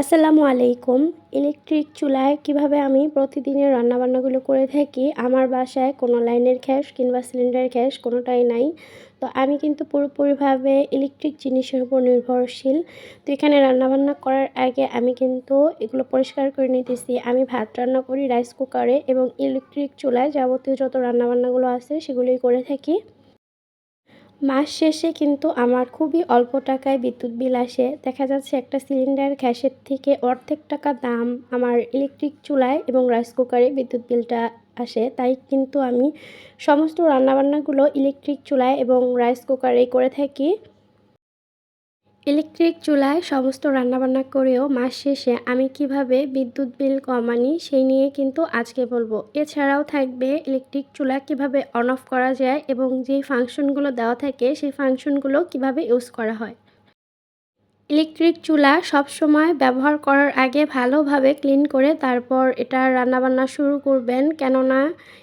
আসসালামু আলাইকুম। ইলেকট্রিক চুলায় কীভাবে আমি প্রতিদিনের রান্নাবান্নাগুলো করে থাকি? আমার বাসায় কোনো লাইনের গ্যাস কিংবা সিলিন্ডার গ্যাস কোনোটাই নাই। তো আমি কিন্তু পুরোপুরিভাবে ইলেকট্রিক জিনিসের উপর নির্ভরশীল। তো এখানে রান্নাবান্না করার আগে আমি কিন্তু এগুলো পরিষ্কার করে নিতেছি। আমি ভাত রান্না করি, রাইস কুকারে এবং ইলেকট্রিক চুলায় যাবতীয় যত রান্নাবান্নাগুলো আছে সেগুলোই করে থাকি। মাস শেষে কিন্তু আমার খুবই অল্প টাকায় বিদ্যুৎ বিল আসে। দেখা যাচ্ছে একটা সিলিন্ডার গ্যাসের থেকে অর্ধেক টাকা দাম আমার ইলেকট্রিক চুলায় এবং রাইস কুকারে বিদ্যুৎ বিলটা আসে। তাই কিন্তু আমি সমস্ত রান্নাবান্নাগুলো ইলেকট্রিক চুলায় এবং রাইস কুকারেই করে থাকি। ইলেকট্রিক চুলায় সমস্ত রান্নাবান্না করেও মাস শেষে আমি কীভাবে বিদ্যুৎ বিল কমানি সেই নিয়ে কিন্তু আজকে বলব। এছাড়াও থাকবে ইলেকট্রিক চুলা কীভাবে অন অফ করা যায় এবং যে ফাংশনগুলো দেওয়া থাকে সেই ফাংশনগুলো কীভাবে ইউজ করা হয়। ইলেকট্রিক চুলা সব সময় ব্যবহার করার আগে ভালোভাবে ক্লিন করে তারপর এটা রান্নাবান্না শুরু করবেন। কেননা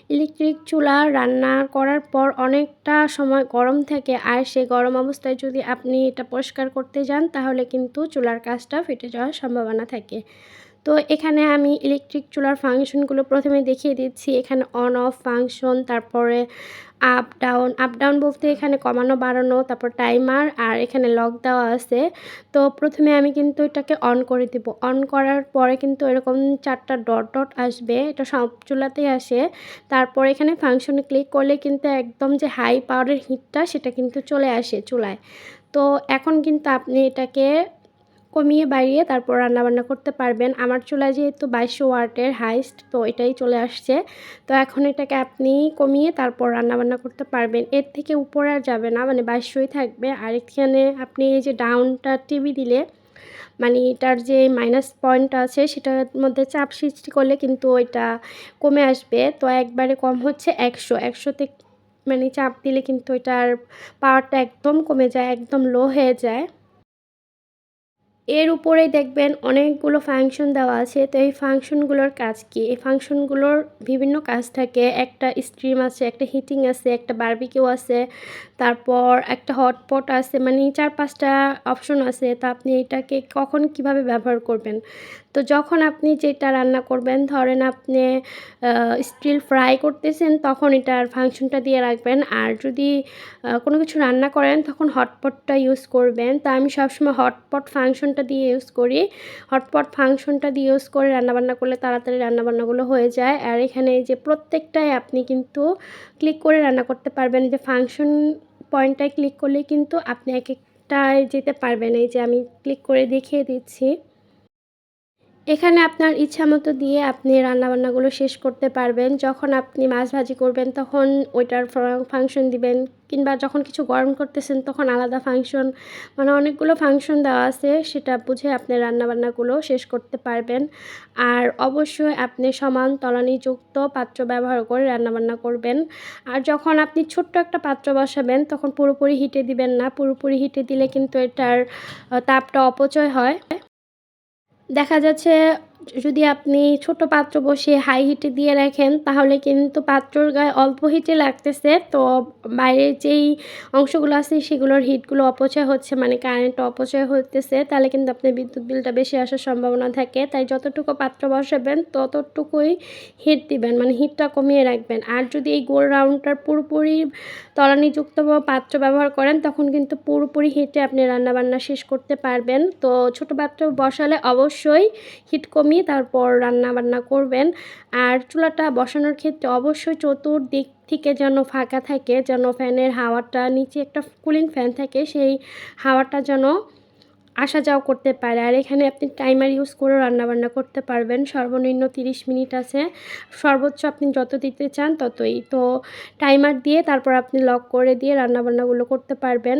ইলেকট্রিক চুলা রান্না করার পর অনেকটা সময় গরম থাকে আর সেই গরম অবস্থায় যদি আপনি এটা পরিষ্কার করতে যান তাহলে কিন্তু চুলার কাজটা ফেটে যাওয়ার সম্ভাবনা থাকে। তো এখানে আমি ইলেকট্রিক চুলার ফাংশনগুলো প্রথমে দেখিয়ে দিচ্ছি। এখানে অন অফ ফাংশন তারপরে আপ ডাউন আপ ডাউন বলতে এখানে কমানো, বাড়ানো, তারপর টাইমার আর এখানে লক দেওয়া আছে। তো প্রথমে আমি কিন্তু এটাকে অন করে দিব। অন করার পরে কিন্তু এরকম চারটা ডট ডট আসবে। এটা সব চুলাতেই আসে। তারপর এখানে ফাংশনে ক্লিক করলে কিন্তু একদম যে হাই পাওয়ারের হিটটা সেটা কিন্তু চলে আসে চুলায়। তো এখন কিন্তু আপনি এটাকে কমিয়ে বাড়িয়ে তারপর রান্নাবান্না করতে পারবেন। আমার চুলা যেহেতু বাইশশো ওয়াটের হাইস্ট, তো এটাই চলে আসছে। তো এখন এটাকে আপনি কমিয়ে তারপর রান্নাবান্না করতে পারবেন। এর থেকে উপরে আর যাবে না মানে বাইশশোই থাকবে। আর এখানে আপনি এই যে ডাউনটা টিভি দিলে মানে এটার যে মাইনাস পয়েন্ট আছে, সেটার মধ্যে চাপ সৃষ্টি করলে কিন্তু ওইটা কমে আসবে। তো একবারে কম হচ্ছে একশো। একশোতে মানে চাপ দিলে কিন্তু এটার পাওয়ারটা একদম কমে যায়, একদম লো হয়ে যায়। এর উপরেই দেখবেন অনেকগুলো ফাংশন দেওয়া আছে। তো এই ফাংশনগুলোর কাজ কি? এই ফাংশনগুলোর বিভিন্ন কাজ থাকে। একটা স্ট্রিম আছে, একটা হিটিং আছে, একটা বার্বিকিউ আছে, তারপর একটা হটপট আছে মানে চার পাঁচটা অপশন আছে। তা আপনি এটাকে কখন কীভাবে ব্যবহার করবেন? তো যখন আপনি যেটা রান্না করবেন, ধরেন আপনি স্টিল ফ্রাই করতেছেন, তখন এটার ফাংশনটা দিয়ে রাখবেন। আর যদি কোনো কিছু রান্না করেন, তখন হটপটটা ইউজ করবেন। তা আমি সবসময় হটপট ফাংশনটা দিয়ে ইউজ করি। হটপট ফাংশনটা দিয়ে ইউজ করে রান্নাবান্না করলে তাড়াতাড়ি রান্নাবান্নাগুলো হয়ে যায়। আর এখানে যে প্রত্যেকটাই আপনি কিন্তু ক্লিক করে রান্না করতে পারবেন। যে ফাংশন পয়েন্টটায় ক্লিক করলে কিন্তু আপনি এক একটায় যেতে পারবেন। এই যে আমি ক্লিক করে দেখিয়ে দিচ্ছি। এখানে আপনার ইচ্ছা মতো দিয়ে আপনি রান্নাবান্নাগুলো শেষ করতে পারবেন। যখন আপনি মাছ ভাজি করবেন, তখন ওইটার ফাংশন দিবেন কিংবা যখন কিছু গরম করতেছেন, তখন আলাদা ফাংশন মানে অনেকগুলো ফাংশন দেওয়া আছে, সেটা বুঝে আপনি রান্নাবান্নাগুলো শেষ করতে পারবেন। আর অবশ্যই আপনি সমান তলানিযুক্ত পাত্র ব্যবহার করে রান্নাবান্না করবেন। আর যখন আপনি ছোট্ট একটা পাত্র বসাবেন, তখন পুরোপুরি হিটে দিবেন না। পুরোপুরি হিটে দিলে কিন্তু এটার তাপটা অপচয় হয়। দেখা যাচ্ছে যদি আপনি ছোট পাত্র বসিয়ে হাই হিটে দিয়ে রাখেন, তাহলে কিন্তু পাত্রর গায়ে অল্প হিটে লাগতেছে। তো বাইরের যেই অংশগুলো আছে, সেগুলোর হিটগুলো অপচয় হচ্ছে মানে কারেন্ট অপচয় হতেছে তাহলে কিন্তু আপনার বিদ্যুৎ বিলটা বেশি আসার সম্ভাবনা থাকে। তাই যতটুকু পাত্র বসাবেন, ততটুকুই হিট দিবেন মানে হিটটা কমিয়ে রাখবেন। আর যদি এই গোল রাউন্ডটার পুরোপুরি তলানিযুক্ত পাত্র ব্যবহার করেন, তখন কিন্তু পুরোপুরি হিটে আপনি রান্নাবান্না শেষ করতে পারবেন। তো ছোট পাত্র বসালে অবশ্যই হিট কমিয়ে নামিয়ে তারপর রান্না বান্না করবেন। আর চুলাটা বসানোর ক্ষেত্রে অবশ্যই চতুর্দিক থেকে যেন ফাঁকা থাকে, যেন ফ্যানের হাওয়াটা নিচে একটা কুলিং ফ্যান থাকে, সেই হাওয়াটা যেন আসা যাওয়া করতে পারে। আর এখানে আপনি টাইমার ইউজ করেও রান্নাবান্না করতে পারবেন। সর্বনিম্ন 30 মিনিট আছে। সর্বোচ্চ আপনি যত দিতে চান ততই। তো টাইমার দিয়ে তারপর আপনি লক করে দিয়ে রান্নাবান্নাগুলো করতে পারবেন।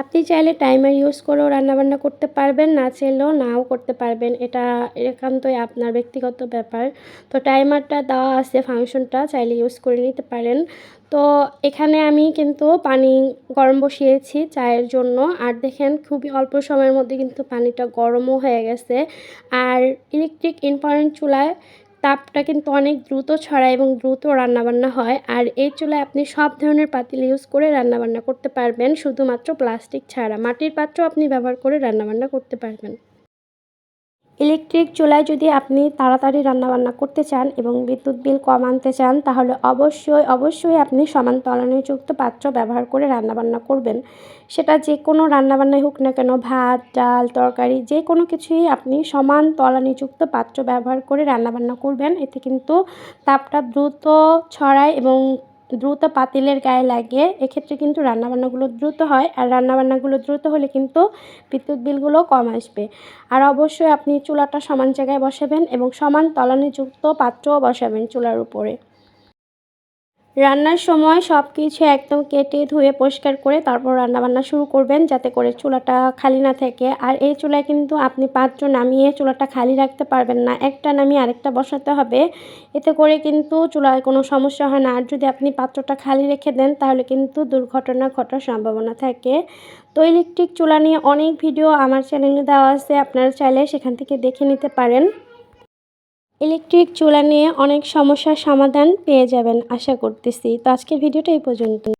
আপনি চাইলে টাইমার ইউজ করেও রান্নাবান্না করতে পারবেন, না চাইলেও নাও করতে পারবেন। এটা একান্তই আপনার ব্যক্তিগত ব্যাপার। তো টাইমারটা দেওয়া আছে ফাংশনটা চাইলে ইউজ করে নিতে পারেন। তো এখানে আমি কিন্তু পানি গরম বসিয়েছি চায়ের জন্য। আর দেখেন, খুবই অল্প সময়ের মধ্যে কিন্তু পানিটা গরমও হয়ে গেছে। আর ইলেকট্রিক ইম্পর্টেন্ট চুলায় তাপটা কিন্তু অনেক দ্রুত ছড়ায় এবং দ্রুত রান্নাবান্না হয়। আর এই চুলায় আপনি সব ধরনের পাতিল ইউজ করে রান্নাবান্না করতে পারবেন। শুধুমাত্র প্লাস্টিক ছাড়া। মাটির পাত্র আপনি ব্যবহার করে রান্নাবান্না করতে পারবেন। ইলেকট্রিক চুলায় যদি আপনি তাড়াতাড়ি রান্নাবান্না করতে চান এবং বিদ্যুৎ বিল কম আনতে চান, তাহলে অবশ্যই অবশ্যই আপনি সমান তলানিযুক্ত পাত্র ব্যবহার করে রান্নাবান্না করবেন। সেটা যে কোনো রান্নাবান্নাই হোক না কেন, ভাত, ডাল, তরকারি, যে কোনো কিছুই আপনি সমান তলানিযুক্ত পাত্র ব্যবহার করে রান্নাবান্না করবেন। এতে কিন্তু তাপটা দ্রুত ছড়ায় এবং দ্রুত পাতিলের গায়ে লাগে এক্ষেত্রে কিন্তু রান্নাবান্নাগুলো দ্রুত হয় আর রান্নাবান্নাগুলো দ্রুত হলে কিন্তু বিদ্যুৎ বিলগুলো কম আসবে। আর অবশ্যই আপনি চুলাটা সমান জায়গায় বসাবেন এবং সমান তলানিযুক্ত পাত্রও বসাবেন চুলার উপরে। রান্নার সময় সব কিছু একদম কেটে ধুয়ে পরিষ্কার করে তারপর রান্নাবান্না শুরু করবেন, যাতে করে চুলাটা খালি না থাকে। আর এই চুলায় কিন্তু আপনি পাত্র নামিয়ে চুলাটা খালি রাখতে পারবেন না। একটা নামিয়ে আরেকটা বসাতে হবে। এতে করে কিন্তু চুলায় কোনো সমস্যা হয় না। আর যদি আপনি পাত্রটা খালি রেখে দেন, তাহলে কিন্তু দুর্ঘটনা ঘটার সম্ভাবনা থাকে। তো ইলেকট্রিক চুলা নিয়ে অনেক ভিডিও আমার চ্যানেলে দেওয়া আছে। আপনারা চাইলে সেখান থেকে দেখে নিতে পারেন। ইলেকট্রিক চুলা নিয়ে অনেক সমস্যার সমাধান পেয়ে যাবেন, আশা করতেছি। তো আজকের ভিডিওটা এই পর্যন্ত